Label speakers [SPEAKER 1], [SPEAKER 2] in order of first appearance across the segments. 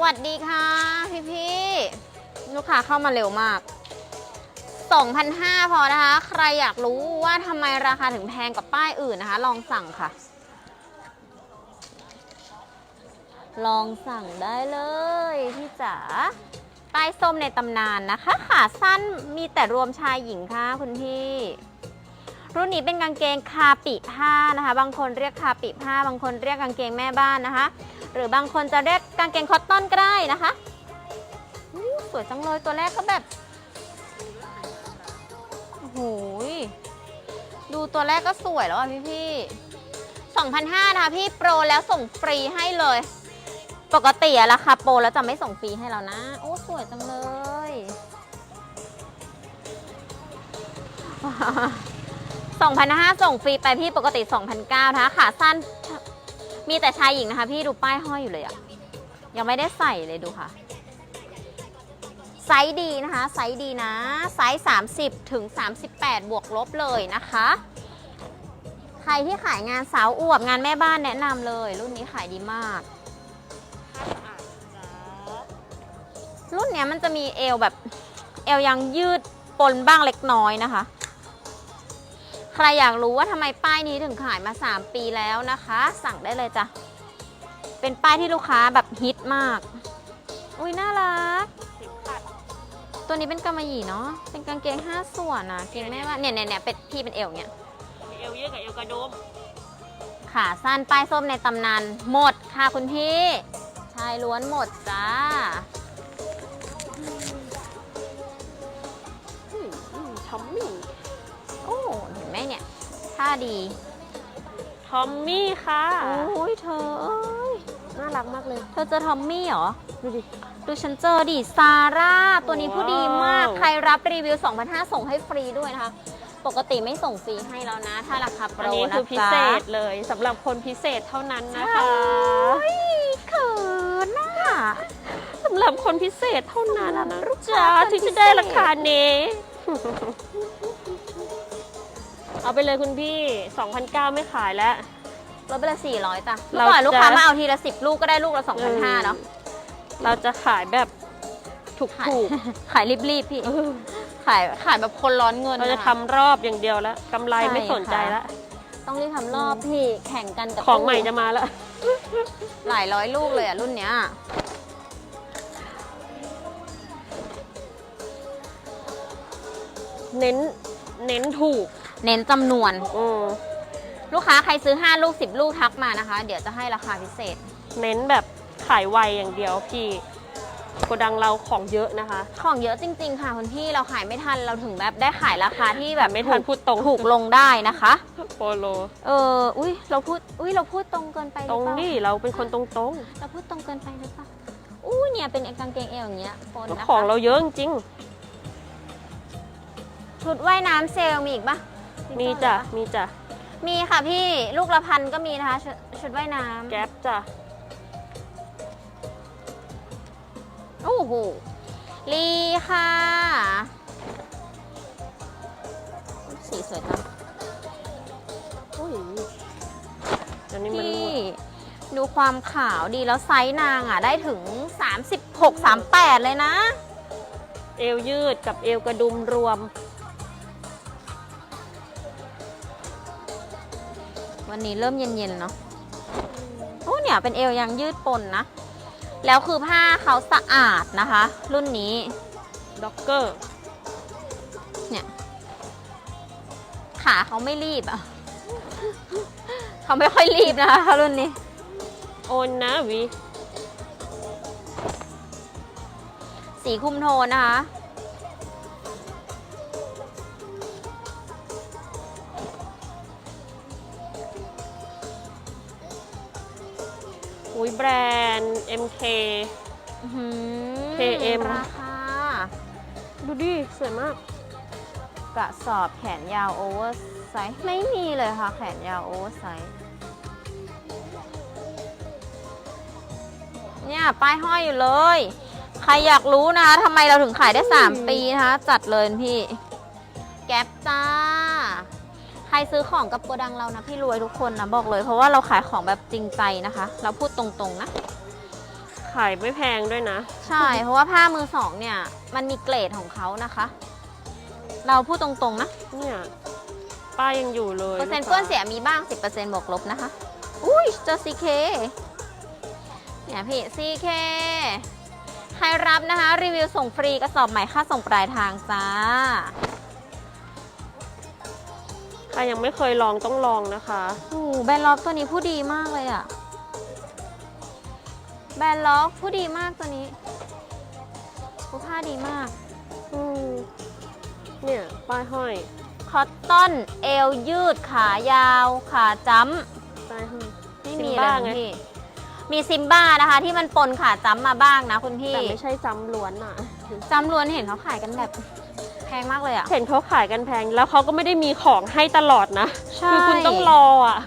[SPEAKER 1] สวัสดีค่ะ พี่พี่ลูกค้าเข้ามาเร็วมาก 2,500 พอนะคะ ใครอยากรู้ว่าทำไมราคาถึงแพงกว่าป้ายอื่นนะคะ ลองสั่งค่ะ ลองสั่งได้เลยพี่จ๋าป้ายส้มในตำนานนะคะ ขาสั้นมีแต่รวมชายหญิงค่ะคุณพี่รุ่นนี้เป็นกางเกงคาปิผ้านะคะ บางคนเรียกคาปิผ้า บางคนเรียกกางเกงแม่บ้านนะคะ หรือบางคนจะเรียกกางเกงคอตตอนก็ได้นะคะสวยจังเลยตัวแรกก็แบบโอ้โหยดูตัวแรกก็สวยแล้วอะพี่พี่2,500นะคะพี่โปรแล้วส่งฟรีให้เลย ปกติอะราคาโปรแล้วจะไม่ส่งฟรีให้เรานะ โอ้สวยจังเลย2,500ส่งฟรีไปพี่ปกติ2,900นะคะขาสั้น มีแต่ชายหญิงนะคะ พี่ดูป้ายห้อยอยู่เลยอะยังไม่ได้ใส่เลยดูค่ะ ไซส์ดีนะคะ ไซส์ดีนะ ไซส์ 30 ถึง 38 บวกลบเลยนะคะ ใครที่ขายงานสาวอวบงานแม่บ้านแนะนำเลย รุ่นนี้ขายดีมาก รุ่นเนี้ยมันจะมีเอวแบบ เอวยังยืดปนบ้างเล็กน้อยนะคะ ใครอยากรู้ว่าทำไมป้ายนี้ถึงขายมา 3 ปีแล้วนะคะ สั่งได้เลยจ้ะ เป็นป้ายที่ลูกค้าแบบฮิตมาก อุ้ยน่ารัก ตัวนี้เป็นกำมะหยี่เนาะ เป็นกางเกง 5 ส่วนนะเกงแม่ว่าเนี่ยเนี่ยเนี่ยเป็นพี่เป็นเอวเนี่ย
[SPEAKER 2] มีเอวยืดกับเอวกระโดม
[SPEAKER 1] ขาสั้นป้ายส้มในตำนานหมดค่ะคุณพี่ ชายล้วนหมดจ้า
[SPEAKER 2] ทอมมี่
[SPEAKER 1] โท่าดี
[SPEAKER 2] ทอมมี่ค่ะ
[SPEAKER 1] โอ้ยเธอเอ้ย
[SPEAKER 2] น่ารักมากเลย
[SPEAKER 1] เธอเจอทอมมี่เหรอ
[SPEAKER 2] ดูดิ
[SPEAKER 1] ดูฉันเจอดิ ซาร่า ตัวนี้ผู้ดีมาก
[SPEAKER 2] ว้าว
[SPEAKER 1] ใครรับรีวิว 2,500 ส่งให้ฟรีด้วยนะคะ ปกติไม่ส่งฟรีให้แล้วนะ ถ้าราคาโปร
[SPEAKER 2] อันนี้
[SPEAKER 1] นะ
[SPEAKER 2] คือพิ
[SPEAKER 1] จ๊ะ
[SPEAKER 2] เศษเลยสำหรับคนพิเศษเท่านั้นนะคะ
[SPEAKER 1] โอ้ยเขินน่ะ
[SPEAKER 2] สำหรับคนพิเศษเท่านั้นนะ
[SPEAKER 1] ลูก
[SPEAKER 2] จ้า
[SPEAKER 1] ค้าคน
[SPEAKER 2] ถึง
[SPEAKER 1] พิ
[SPEAKER 2] จะ
[SPEAKER 1] เศษ
[SPEAKER 2] ได้ราคานี้ เอาไปเลยคุณพี่2,900ไม่ขายแล้ว
[SPEAKER 1] ลดไปละ400จ้ะ
[SPEAKER 2] เรา
[SPEAKER 1] เมื่อก่อนลูกค้า
[SPEAKER 2] จะ
[SPEAKER 1] มาเอาทีละ10ลูกก็ได้ลูกละ2,500เนาะ
[SPEAKER 2] เราจะขายแบบถูก
[SPEAKER 1] ขาย
[SPEAKER 2] ถูก
[SPEAKER 1] ขายรีบๆพี่ ขายขายแบบคนร้อนเงิน
[SPEAKER 2] เราจะ
[SPEAKER 1] นค
[SPEAKER 2] ทำรอบอย่างเดียวแล้วกำไร
[SPEAKER 1] ใช่
[SPEAKER 2] ไม่สนใจ
[SPEAKER 1] ค่ะ
[SPEAKER 2] แล้ว
[SPEAKER 1] ต้องรีบทำรอบพี่แข่งกันกับ
[SPEAKER 2] ของใหม่
[SPEAKER 1] ตู้
[SPEAKER 2] จะมาแล้ว
[SPEAKER 1] หลายร้อยลูกเลยอะรุ่นเนี้ย
[SPEAKER 2] เน้นเน้นถูก
[SPEAKER 1] เน้นจำนวน
[SPEAKER 2] อืม
[SPEAKER 1] ลูกค้าใครซื้อ 5 ลูก 10 ลูกทักมานะคะ เดี๋ยวจะให้ราคาพิเศษ
[SPEAKER 2] เน้นแบบขายไวอย่างเดียวพี่โกดังเราของเยอะนะคะ
[SPEAKER 1] ของเยอะจริง ๆ ค่ะคุณพี่เราขายไม่ทันเราถึงแบบได้ขายราคาที่แบบ
[SPEAKER 2] ไม่ทัน
[SPEAKER 1] ถูก
[SPEAKER 2] พูดตรง
[SPEAKER 1] ถูกลงได้นะคะ
[SPEAKER 2] โปโล
[SPEAKER 1] เอออุ้ยเราพูดอุ้ยเราพูดตรงเกินไปห
[SPEAKER 2] ต
[SPEAKER 1] อ
[SPEAKER 2] รง
[SPEAKER 1] เปล่า
[SPEAKER 2] ดิเราเป็นคนตรงตรง
[SPEAKER 1] เราพูดตรงเกินไปหรือเปล่าอุ้ยเนี่ยเป็นกางเกงเอวอย่างเงี้ยปน
[SPEAKER 2] ๆแล้ว
[SPEAKER 1] นะคะ
[SPEAKER 2] ของเราเยอะจริง
[SPEAKER 1] ชุดว่ายน้ำเซลล์มีอีกปะ
[SPEAKER 2] ๆ มีจ้ะ มีจ้ะ
[SPEAKER 1] มีค่ะพี่ลูกละพันก็มีนะคะ ชุดชุดว่ายน้ำ
[SPEAKER 2] แก๊ปจ้ะ
[SPEAKER 1] โอ้โหลีค่ะ สีสวยจัง
[SPEAKER 2] อุ้ยเดี๋ยวนี้มัน
[SPEAKER 1] พี่
[SPEAKER 2] รั่ว
[SPEAKER 1] ดูความขาวดีแล้วไซส์นางอะ ได้ถึง 36 38 เลยนะ
[SPEAKER 2] เอวยืดกับเอวกระดุมรวม
[SPEAKER 1] วันนี้เริ่มเย็นๆเนาะโอ้เนี่ยเป็นเอวยังยืดปนนะ แล้วคือผ้าเขาสะอาดนะคะ รุ่นนี้
[SPEAKER 2] ด็อกเกอร์
[SPEAKER 1] ขาเขาไม่รีบอะ เขาไม่ค่อยรีบนะคะรุ่นนี้
[SPEAKER 2] โอนนะวี
[SPEAKER 1] สีคุมโทนนะคะ
[SPEAKER 2] แบรนด์ MK
[SPEAKER 1] อื้อหือ
[SPEAKER 2] KM
[SPEAKER 1] ราคา
[SPEAKER 2] ดูดิ สวยมาก
[SPEAKER 1] กระสอบแขนยาวโอเวอร์ไซส์ไม่มีเลยค่ะ แขนยาวโอเวอร์ไซส์เนี่ย ป้ายห้อยอยู่เลย ใครอยากรู้นะคะทำไมเราถึงขายได้
[SPEAKER 2] อืม
[SPEAKER 1] 3ปีนะคะ จัดเลยพี่ แก๊ปจ้า ใครซื้อของกับโกดังเรานะพี่รวยทุกคนนะบอกเลย เพราะว่าเราขายของแบบจริงใจนะคะ เราพูดตรงๆนะ ขา
[SPEAKER 2] ยไม่แพงด้วยนะ
[SPEAKER 1] ใช่ เพราะว่าผ้ามือสองเนี่ย มันมีเกรดของเขานะคะ เราพูดตรงๆนะ
[SPEAKER 2] เนี่ยป้ายยังอยู่เลย
[SPEAKER 1] เปอร์เซ็นต์
[SPEAKER 2] ลูก
[SPEAKER 1] เปื้อน
[SPEAKER 2] ค้า
[SPEAKER 1] เสียมีบ้าง 10%บวกลบนะคะ อุ้ยเจอ CK เนี่ยพี่ CK ใครรับนะคะ รีวิวส่งฟรีกระสอบใหม่ค่าส่งปลายทางจ้า
[SPEAKER 2] ใครยังไม่เคยลองต้องลองนะคะ
[SPEAKER 1] โอ้โหแบรนด์ล็อกตัวนี้ผู้ดีมากเลยอะแบรนด์ล็อกผู้ดีมากตัวนี้ผู้ผ้าดีมาก
[SPEAKER 2] อืมเนี่ยป้ายห้อย
[SPEAKER 1] คอตตอนเอวยืดขายาวขาจ้
[SPEAKER 2] ป้ายห้อยำ
[SPEAKER 1] ไม่มี
[SPEAKER 2] ซิม
[SPEAKER 1] เล
[SPEAKER 2] บ้าย
[SPEAKER 1] คุณ
[SPEAKER 2] ไง
[SPEAKER 1] พี่มีซิมบ้านะคะ ที่มันปนขาจ้ำมาบ้างนะคุณพี่
[SPEAKER 2] แต่ไม่ใช่จำล้วนอะ
[SPEAKER 1] จำล้วนเห็นเขาขายกันแบบ แพงมากเลยอะ
[SPEAKER 2] เห็นเขาขายกันแพงแล้วเขาก็ไม่ได้มีของให้ตลอดนะ
[SPEAKER 1] ใช่
[SPEAKER 2] คือคุณต้องรออะ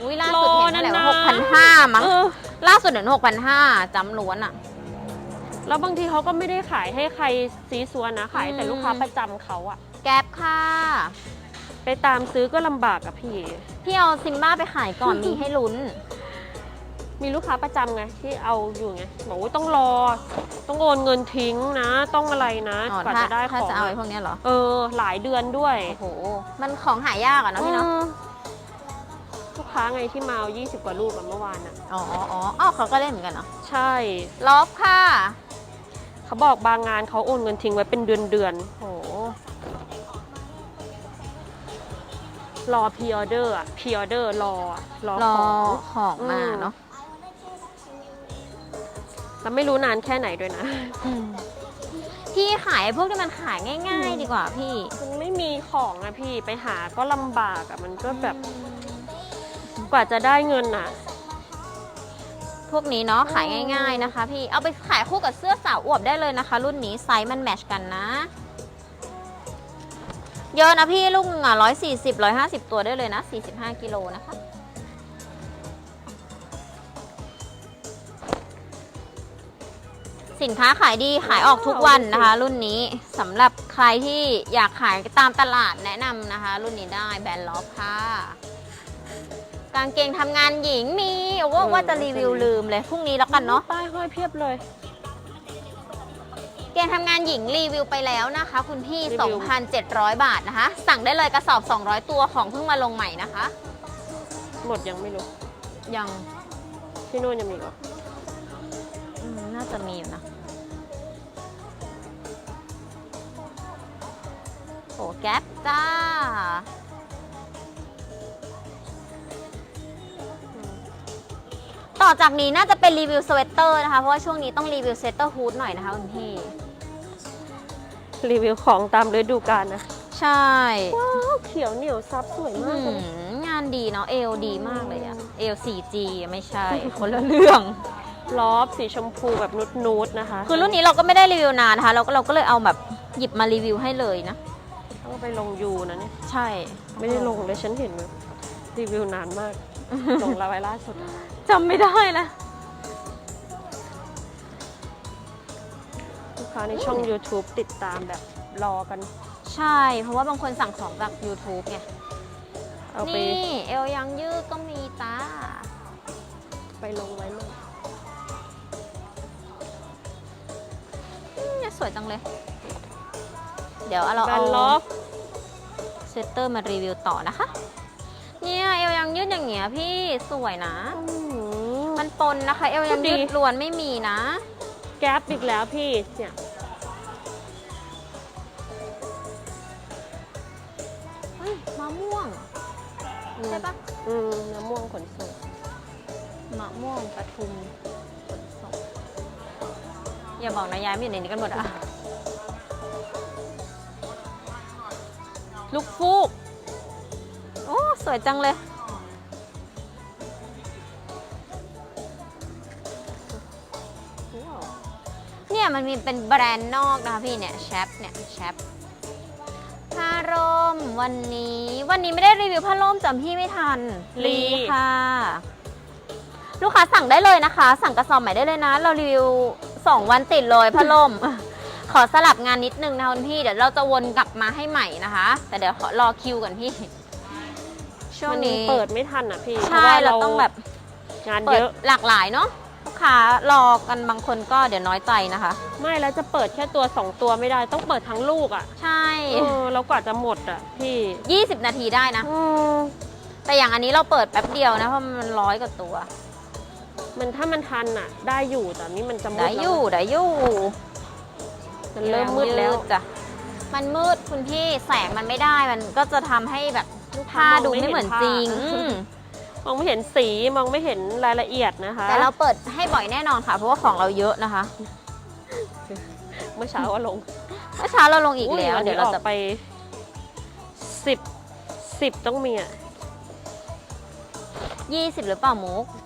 [SPEAKER 1] อุ้ยล่าสุดเห็นเท่าไหร่
[SPEAKER 2] รอ
[SPEAKER 1] หกพัน
[SPEAKER 2] นาน
[SPEAKER 1] ห้า
[SPEAKER 2] ๆ
[SPEAKER 1] มั้ง
[SPEAKER 2] เออ
[SPEAKER 1] ล่าสุดเห็นหกพันห้าจำล้วนอะ
[SPEAKER 2] แล้วบางทีเขาก็ไม่ได้ขายให้ใครซีซัวนะขายแต่
[SPEAKER 1] อืม
[SPEAKER 2] ลูกค้าประจำเขาอะ
[SPEAKER 1] แก๊ปค่ะ
[SPEAKER 2] ไปตามซื้อก็ลำบากอะพี่
[SPEAKER 1] พี่เอาซิมบ้าไปขายก่อน มีให้ลุ้น
[SPEAKER 2] มีลูกค้าประจำไงที่เอาอยู่ไงบอกว่าต้องรอ ต้องโอนเงินทิ้งนะ ต้องอะไรนะ
[SPEAKER 1] อ๋อก
[SPEAKER 2] ว่า
[SPEAKER 1] ถ้า
[SPEAKER 2] จะได้ข
[SPEAKER 1] ถ้า
[SPEAKER 2] อง
[SPEAKER 1] จะเอา
[SPEAKER 2] อะ
[SPEAKER 1] ไอ้พวกเนี้ยเหรอ
[SPEAKER 2] เออ หลายเดือนด้วย
[SPEAKER 1] โอ้โห มันของหายากอะเนาะพี่เนาะ
[SPEAKER 2] ออลูกค้าไงที่มาเอา20 กว่าลูกอะเมื่อวานอะ
[SPEAKER 1] อ๋ออ๋ออ๋ออ้าวเขาก็เล่นเหมือนกันเนาะ
[SPEAKER 2] ใช่
[SPEAKER 1] ลบค่ะ
[SPEAKER 2] เขาบอกบางงานเขาโอนเงินทิ้งไว้เป็นเดือนเดือน
[SPEAKER 1] โอ้โห
[SPEAKER 2] ๆรอพ r ออเดอร์อะพ r ออเดอร์รออะรอ
[SPEAKER 1] รอ
[SPEAKER 2] ของ
[SPEAKER 1] ของมา
[SPEAKER 2] อืม
[SPEAKER 1] เนาะ
[SPEAKER 2] แล้วไม่รู้นานแค่ไหนด้วยนะ
[SPEAKER 1] พี่ขายพวกที่มันขายง่าย ๆ ดีกว่าพี่
[SPEAKER 2] มันไม่มีของอะพี่ไปหาก็ลำบากอะมันก็แบบ กว่าจะได้เงินอะ
[SPEAKER 1] พวกนี้เนาะขายง่าย ๆนะคะ พี่เอาไปขายคู่กับเสื้อสาวอวบได้เลยนะคะ รุ่นนี้ไซส์มันแมทชกันนะ เยอะนะพี่ลูกหนึ่งอะร้อยสี่สิบร้อยห้าสิบตัวได้เลยนะสี่สิบห้ากิโลนะคะ สินค้าขายดีขายออกทุกวันนะคะ รุ่นนี้สำหรับใครที่อยากขายตามตลาดแนะนำนะคะ รุ่นนี้ได้แบรนด์ล็อกค่ะกางเกงทำงานหญิงมีว่าว่าจะรีวิวลืมเลยพรุ่งนี้แล้วกันเนาะ
[SPEAKER 2] ป้ายห้อยเพียบเลย
[SPEAKER 1] เกงทำงานหญิงรีวิวไปแล้วนะคะ คุณพี่
[SPEAKER 2] รีวิว
[SPEAKER 1] 2,700 บาทนะคะ สั่งได้เลยกระสอบ 200 ตัวของเพิ่งมาลงใหม่นะคะ
[SPEAKER 2] หมดยังไม่รู้
[SPEAKER 1] ยัง
[SPEAKER 2] ที่นู่นยังมีอีก็
[SPEAKER 1] อืม น่าจะมีอยู่นะโอ้แก๊ปจ้าต่อจากนี้น่าจะเป็นรีวิวสเวตเตอร์นะคะ เพราะว่าช่วงนี้ต้องรีวิวสเวตเตอร์ฮูดหน่อยนะคะคุณพี่
[SPEAKER 2] รีวิวของตามฤดูกาลนะ
[SPEAKER 1] ใช่
[SPEAKER 2] ว้าวเขียวเหนียวซับสวย
[SPEAKER 1] อื
[SPEAKER 2] มากเลย
[SPEAKER 1] มงานดีเนาะเอลดีมากเลยอะเอล 4G ไม่ใช่ คนละเรื่อง
[SPEAKER 2] ล้อบสีชมพูแบบนุดนูดๆนะคะ
[SPEAKER 1] คือรุ่นนี้เราก็ไม่ได้รีวิวนานนะคะ เราก็เราก็เลยเอาแบบหยิบมารีวิวให้เลยนะ
[SPEAKER 2] ต้องไปลงยูนะเนี่ย
[SPEAKER 1] ใช่
[SPEAKER 2] ไม่ได้ลงเลยฉันเห็นแบบรีวิวนานมาก ลงแล้วไว้ล่าสุด
[SPEAKER 1] จำไม่ได้ละ
[SPEAKER 2] ลูกค้าในช่อง YouTube ติดตามแบบรอกัน
[SPEAKER 1] ใช่ เพราะว่าบางคนสั่งของจาก YouTube ไง
[SPEAKER 2] เอาไป
[SPEAKER 1] นี่ เอลยังยืดก็มีจ้า
[SPEAKER 2] ไปลงไว้มั่ง
[SPEAKER 1] อืมเนี่ย สวยจังเลย เดี๋ยวเรา
[SPEAKER 2] แบ
[SPEAKER 1] เอา
[SPEAKER 2] นล็อก
[SPEAKER 1] เซตเตอร์มารีวิวต่อนะคะ เนี่ยเอลยังยืดอย่างเงี้ยพี่สวยนะ มันปนนะคะ เอลยังยืดล้วนไม่มีนะ
[SPEAKER 2] แก๊ปอีกแล้วพี่เนี่ย
[SPEAKER 1] เฮ้ยมะม่วงใช่ปะ
[SPEAKER 2] อืมน้ำม่วงขนส่ง
[SPEAKER 1] มะม่วงปทุมขนส่ง อย่าบอกนะย้ายมาอยู่ในนี้กันหมดอะลูกฟูก โอ้ สวยจังเลย
[SPEAKER 2] ว้าว
[SPEAKER 1] เนี่ยมันมีเป็นแบรนด์นอกนะคะพี่เนี่ยแชปเนี่ยแชปผ้าร่มวันนี้ วันนี้ไม่ได้รีวิวผ้าร่มจำพี่ไม่ทัน
[SPEAKER 2] รี
[SPEAKER 1] ค่ะ ลูกค้าสั่งได้เลยนะคะ สั่งกระสอบใหม่ได้เลยนะ เรารีวิว 2วันติดเลยผ้าร่มขอสลับงานนิดนึงนะคุณพี่ เดี๋ยวเราจะวนกลับมาให้ใหม่นะคะ แต่เดี๋ยวขอรอคิวก่อนพี่ ช่วงนี้
[SPEAKER 2] มันเปิดไม่ทันอะพี่
[SPEAKER 1] ใช่
[SPEAKER 2] พะว่
[SPEAKER 1] เราต้องแบบ
[SPEAKER 2] งาน
[SPEAKER 1] เปิ
[SPEAKER 2] เย
[SPEAKER 1] ด
[SPEAKER 2] อะ
[SPEAKER 1] หลากหลายเนาะค้ารอกันบางคนก็เดี๋ยวน้อยใจนะคะ
[SPEAKER 2] ไม่แล้วจะเปิดแค่ตัวสองตัวไม่ได้ต้องเปิดทั้งลูกอะ
[SPEAKER 1] ใช่
[SPEAKER 2] เออแล้วกว่าจะหมดอะพี่
[SPEAKER 1] 20 นาทีได้นะ
[SPEAKER 2] อืม
[SPEAKER 1] แต่อย่างอันนี้เราเปิดแป๊บเดียวนะเพราะมันร้อยกว่าตัว
[SPEAKER 2] มันถ้ามันทันอะ ได้อยู่แต่นี่มันจะมืด
[SPEAKER 1] ได้
[SPEAKER 2] แล้ว
[SPEAKER 1] อยู่ได้อยู่
[SPEAKER 2] มันเริ่มมืดแล้ว
[SPEAKER 1] จ้ะมันมืดคุณพี่แสงมันไม่ได้มันก็จะทำให้แบบผ้าดูไม่เหมือนจริงอืม
[SPEAKER 2] มองไม่เห็นสีมองไม่เห็นรายละเอียดนะคะ
[SPEAKER 1] แต่เราเปิดให้บ่อยแน่นอนค่ะ เพราะว่าของเราเยอะนะคะ
[SPEAKER 2] เมื่อเช้าว่าลง
[SPEAKER 1] เมื่อเช้าเราลงอีกแล้ว
[SPEAKER 2] ย
[SPEAKER 1] เดี๋ยวเรา
[SPEAKER 2] ออ
[SPEAKER 1] จะ
[SPEAKER 2] กไปสิบสิบต้องมีอะ
[SPEAKER 1] 20 หรือเปล่ามุก
[SPEAKER 2] อืม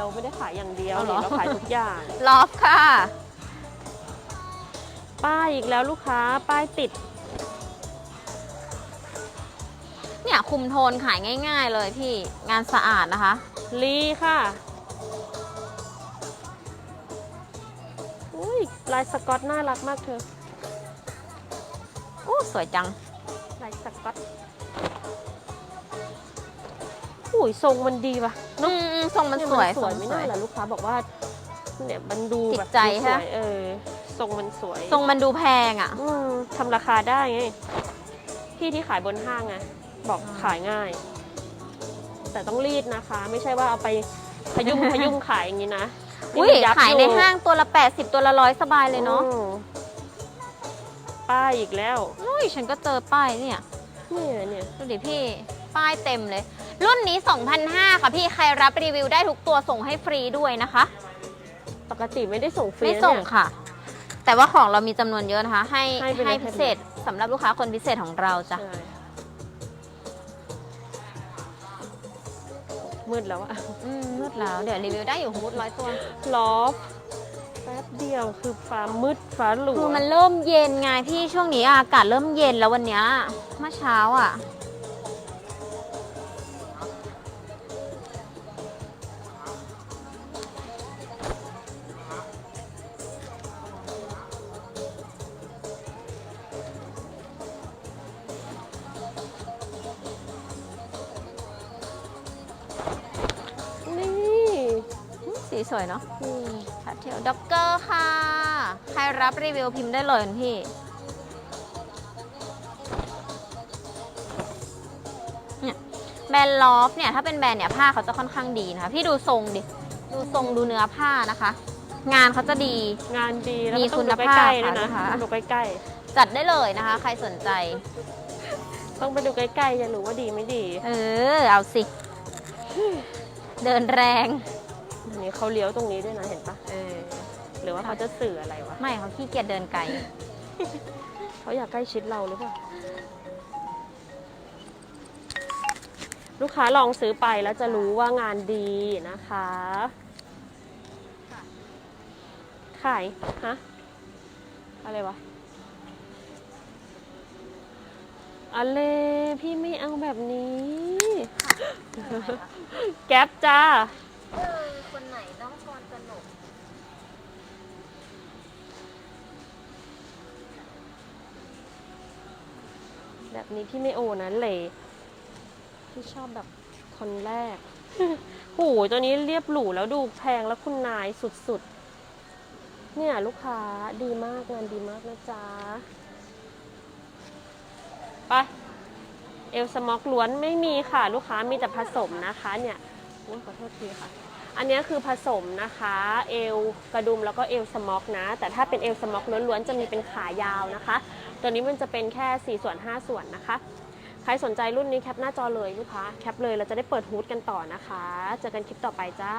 [SPEAKER 2] เราไม่ได้ขายอย่างเดียว
[SPEAKER 1] เอาเหรอ
[SPEAKER 2] นี่เราขายทุกอย่าง
[SPEAKER 1] ลอฟค่ะ
[SPEAKER 2] ป้ายอีกแล้วลูกค้าป้ายติด
[SPEAKER 1] เนี่ยคุมโทนขายง่าย ๆ เลยพี่งานสะอาดนะคะ
[SPEAKER 2] ลีค่ะ อุ้ยลายสกอตน่ารักมากเธอ
[SPEAKER 1] โอ้ สวยจัง
[SPEAKER 2] ลายสกอตอุ้ ยทรงมันดีป่ะ
[SPEAKER 1] อืมอืมทรงมันสวย
[SPEAKER 2] เยสวย
[SPEAKER 1] ทรง
[SPEAKER 2] ไม่
[SPEAKER 1] สว
[SPEAKER 2] น่ายเหรอลูกค้าบอกว่าเนี่ยมันดู
[SPEAKER 1] ติด
[SPEAKER 2] แบบ
[SPEAKER 1] ใจ
[SPEAKER 2] ดูส
[SPEAKER 1] ใช่ไหม
[SPEAKER 2] วยเออทรงมันสวย
[SPEAKER 1] ทรงมันดูแพงอะ
[SPEAKER 2] อืมทำราคาได้ไงพี่ที่ขายบนห้างไงบอก
[SPEAKER 1] อ่า
[SPEAKER 2] ขายง่าย แต่ต้องรีดนะคะ ไม่ใช่ว่าเอาไปพยุงพยุงขายอย่างนี้นะ
[SPEAKER 1] อุ้ย
[SPEAKER 2] นี่มันบ
[SPEAKER 1] ขายใน
[SPEAKER 2] อ
[SPEAKER 1] ห้างตัวละ 80 ตัวละร้อยสบายเลยเนาะ
[SPEAKER 2] อืมป้ายอีกแล้ว
[SPEAKER 1] อุ้ยฉันก็เจอป้ายเนี่ย
[SPEAKER 2] เนี่ยเนี่ย
[SPEAKER 1] ดูดิพี่ป้ายเต็มเลย รุ่นนี้ 2,500 ค่ะพี่ใครรับรีวิวได้ทุกตัวส่งให้ฟรีด้วยนะคะ
[SPEAKER 2] ปกติไม่ได้ส่งฟรี
[SPEAKER 1] ไม่
[SPEAKER 2] นะ
[SPEAKER 1] ส่ง
[SPEAKER 2] เนี่ย
[SPEAKER 1] ค่ะ แต่ว่าของเรามีจำนวนเยอะนะคะ ให้
[SPEAKER 2] ให้ไปเลย
[SPEAKER 1] ให้พิเศษสำหรับลูกค้าคนพิเศษของเราจ้ะ
[SPEAKER 2] ใช่มืดแล้วอะ
[SPEAKER 1] อืมมืดแล้ว เดี๋ยวรีวิวได้อยู่ฮูดร้อยตัว
[SPEAKER 2] ล้อฟแป๊บเดียวคือฟ้ามืดฟ้าหลัว
[SPEAKER 1] คือมันเริ่มเย็นไงพี่ช่วงนี้อากาศเริ่มเย็นแล้ววันเนี้ยเมื่อเช้าอะ สีสวยเนาะ
[SPEAKER 2] อืม
[SPEAKER 1] พาเทลด็อกเกอร์ค่ะ ใครรับรีวิวพิมพ์ได้เลยคุณพี่ เนี่ยแบรนด์ลอฟเนี่ย ถ้าเป็นแบรนด์เนี่ยผ้าเขาจะค่อนข้างดีนะคะ พี่ดูทรงดิ ดูทรงดูเนื้อผ้านะคะ งานเขาจะดี
[SPEAKER 2] งานดีแล้ว
[SPEAKER 1] มี
[SPEAKER 2] ก็ต้องดู
[SPEAKER 1] คุณภาพ
[SPEAKER 2] ใกล้ๆด้วยนะ
[SPEAKER 1] ค่ะ
[SPEAKER 2] ต้องดูใกล้
[SPEAKER 1] จัดได้เลยนะคะ ใครสนใจ
[SPEAKER 2] ๆต้องไปดูใกล้ๆจะรู้ว่าดีไม่ดี
[SPEAKER 1] เออ เอาสิ เดินแรง
[SPEAKER 2] อันนี้เขาเลี้ยวตรงนี้ด้วยนะเห็นปะ
[SPEAKER 1] เออ
[SPEAKER 2] หรือว่าเขาจะสื่ออะไรวะ
[SPEAKER 1] ไม่เขาขี้เกียจเดินไกล
[SPEAKER 2] เขาอยากใกล้ชิดเราหรือเปล่าลูกค้าลองซื้อไปแล้วจะรู้ว่างานดีนะคะขายฮะอะไรวะอะไรพี่ไม่เอาแบบนี้ แก๊ปจ้า
[SPEAKER 1] เออค นต้องกรสนุก
[SPEAKER 2] แบบนี้พี่ไม่โอนะเลยพี่ชอบแบบคนแรก หูตัวนี้เรียบหรูแล้วดูแพงแล้วคุณนายสุดๆ เนี่ยลูกค้าดีมากงานดีมากนะจ๊ะ ไป เอลสม็อกล้วนไม่มีค่ะ ลูกค้ามีแต่ผสมนะคะเนี่ยโอ้ยขอโทษทีค่ะ อันนี้คือผสมนะคะเอลกระดุมแล้วก็เอลสม็อกนะ แต่ถ้าเป็นเอลสม็อกล้วนๆจะมีเป็นขายาวนะคะ ตัวนี้มันจะเป็นแค่4ส่วน5 ส่วนนะคะ ใครสนใจรุ่นนี้แคปหน้าจอเลยลูกค้าแคปเลยเราจะได้เปิดฮูดกันต่อนะคะ เจอกันคลิปต่อไปจ้า